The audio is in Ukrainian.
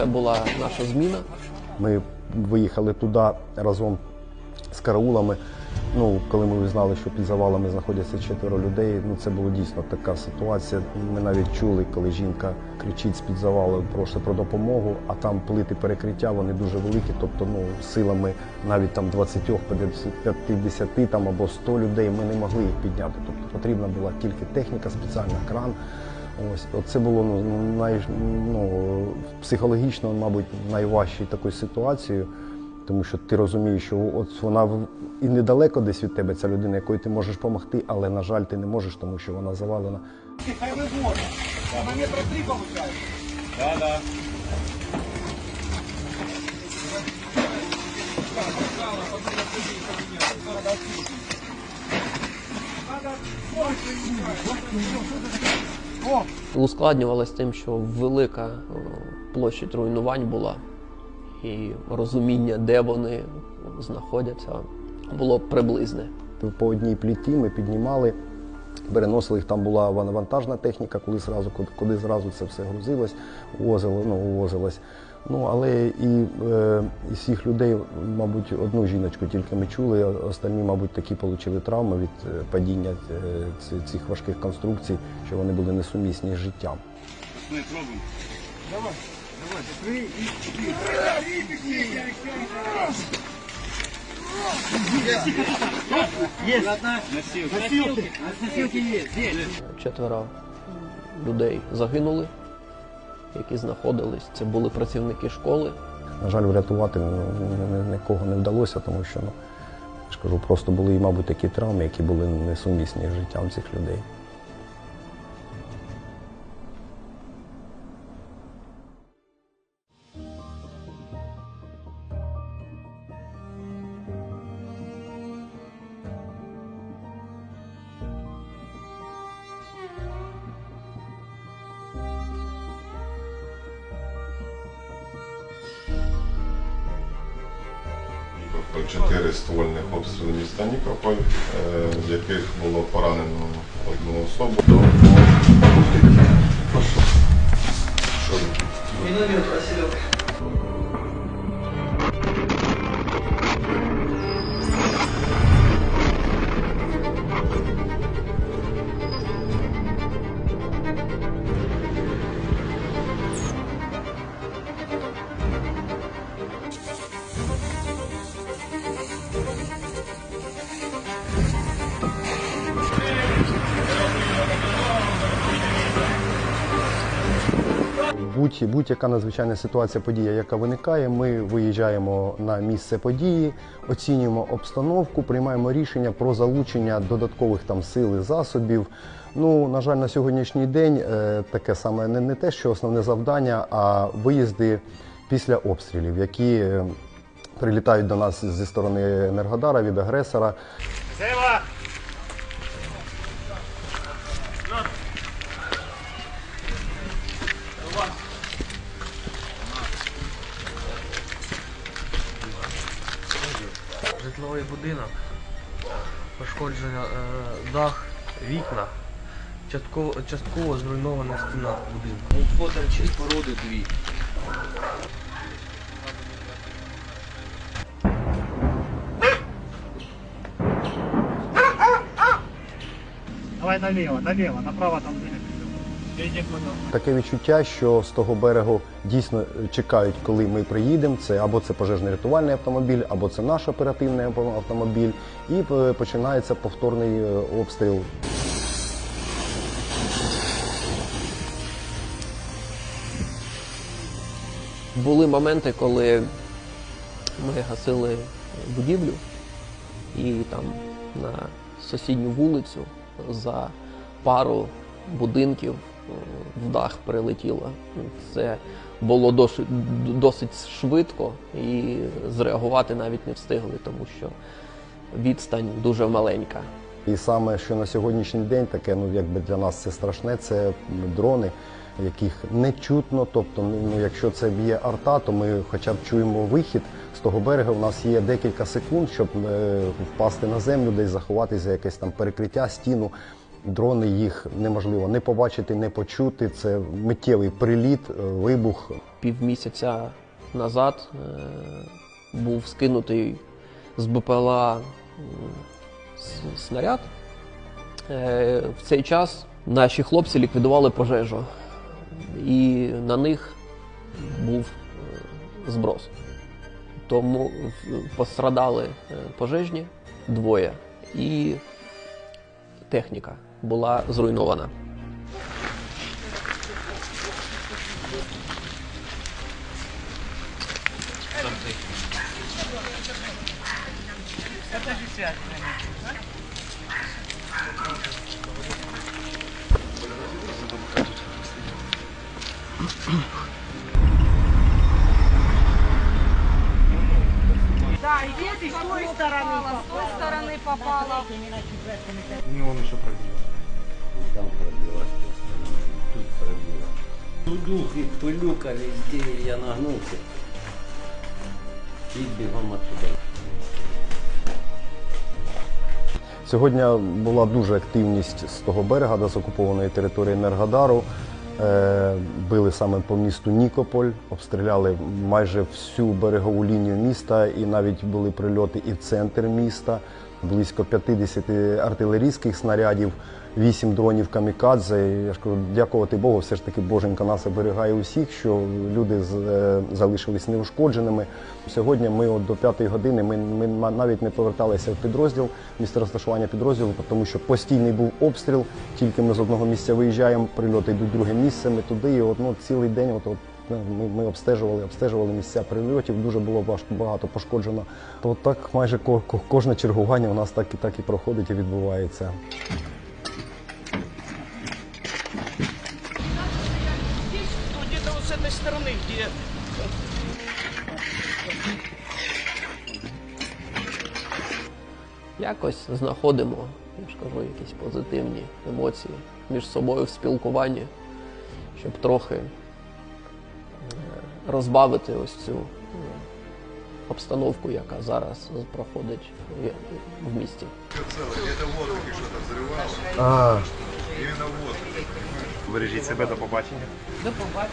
це була наша зміна. Ми виїхали туди разом з караулами. Ну, коли ми знали, що під завалами знаходяться четверо людей, ну це була дійсно така ситуація. Ми навіть чули, коли жінка кричить з під завалу, просить про допомогу, а там плити перекриття, вони дуже великі. Тобто, ну силами навіть там 20, 50 там або 100 людей ми не могли їх підняти. Тобто потрібна була тільки техніка, спеціальна кран. Ось от це було ну, най, ну, психологічно, мабуть, найважчою такою ситуацією, тому що ти розумієш, що от вона і недалеко десь від тебе, ця людина, якої ти можеш допомогти, але, на жаль, ти не можеш, тому що вона завалена. Хай виводить. На метра три получається. Да, да. Ускладнювалося тим, що велика е, площадь руйнувань була, і розуміння, де вони знаходяться, було приблизне. По одній пліті ми піднімали, переносили їх. Там була вантажна техніка, коли зразу, куди, куди зразу це все грузилось, увозило, ну, увозилось. Ну, але і е, із всіх людей, мабуть, одну жіночку тільки ми чули, а остальні, мабуть, такі отримали травми від е, падіння е, цих важких конструкцій, що вони були несумісні з життям. Ми пробуємо. Давай, давай, і Четверо людей загинули, які знаходились. Це були працівники школи. На жаль, врятувати ну, ні- ні- нікого не вдалося, тому що, ну, я просто були, мабуть, такі травми, які були несумісні з життям цих людей. Чотири ствольних обстріли міста Нікополь, е, в яких було поранено одну особу. до Що будь-яка надзвичайна ситуація, подія, яка виникає, ми виїжджаємо на місце події, оцінюємо обстановку, приймаємо рішення про залучення додаткових там сил і засобів. Ну, на жаль, на сьогоднішній день е, таке саме не, не те, що основне завдання, а виїзди після обстрілів, які е, прилітають до нас зі сторони Енергодара від агресора. Житловий будинок, пошкодження е, дах, вікна, частково, частково зруйнована стіна будинку. Фото споруди дві. Давай налево, налево, направо там. Таке відчуття, що з того берегу дійсно чекають, коли ми приїдемо. Це або це пожежний рятувальний автомобіль, або це наш оперативний автомобіль, і е, починається повторний е, обстріл. Були моменти, коли ми гасили будівлю, і там на сусідню вулицю за пару будинків в дах прилетіло. Це було досить, досить швидко і зреагувати навіть не встигли, тому що відстань дуже маленька. І саме що на сьогоднішній день таке, ну якби для нас це страшне, це дрони, яких не чутно. Тобто, ну ну, якщо це б'є арта, то ми хоча б чуємо вихід з того берега. У нас є декілька секунд, щоб е, впасти на землю, десь заховатися за якесь там перекриття, стіну. Дрони їх неможливо не побачити, не почути. Це миттєвий приліт, е, вибух. Півмісяця назад е, був скинутий з БПЛА снаряд. Е, в цей час наші хлопці ліквідували пожежу, і на них був зброс. Тому пострадали пожежні двоє, і техніка була зруйнована. Да, и с той стороны попала. С той стороны попала. Там пробилась просто, тут пробила. Дух и пылюка везде, я нагнулся. И бегом отсюда. Сьогодні була дуже активність з того берега, де з окупованої території Енергодару. Е, Били саме по місту Нікополь, обстріляли майже всю берегову лінію міста, і навіть були прильоти і в центр міста. Близько 50 артилерійських снарядів, 8 дронів камікадзе. Я ж кажу, дякувати Богу, все ж таки Боженька нас оберігає усіх, що люди е, залишились неушкодженими. Сьогодні ми от до п'ятої години ми, ми навіть не поверталися в підрозділ, місце розташування підрозділу, тому що постійний був обстріл. Тільки ми з одного місця виїжджаємо, прильоти йдуть друге місце. Ми туди. І от, ну, цілий день от, от, ми, ми обстежували, обстежували місця прильотів. Дуже було важко багато пошкоджено. То так майже ко- ко- кожне чергування у нас так і так і проходить і відбувається. якось знаходимо, я ж кажу, якісь позитивні емоції між собою в спілкуванні, щоб трохи розбавити ось цю е, обстановку, яка зараз проходить в- в місті. Бережіть себе, до побачення. До побачення.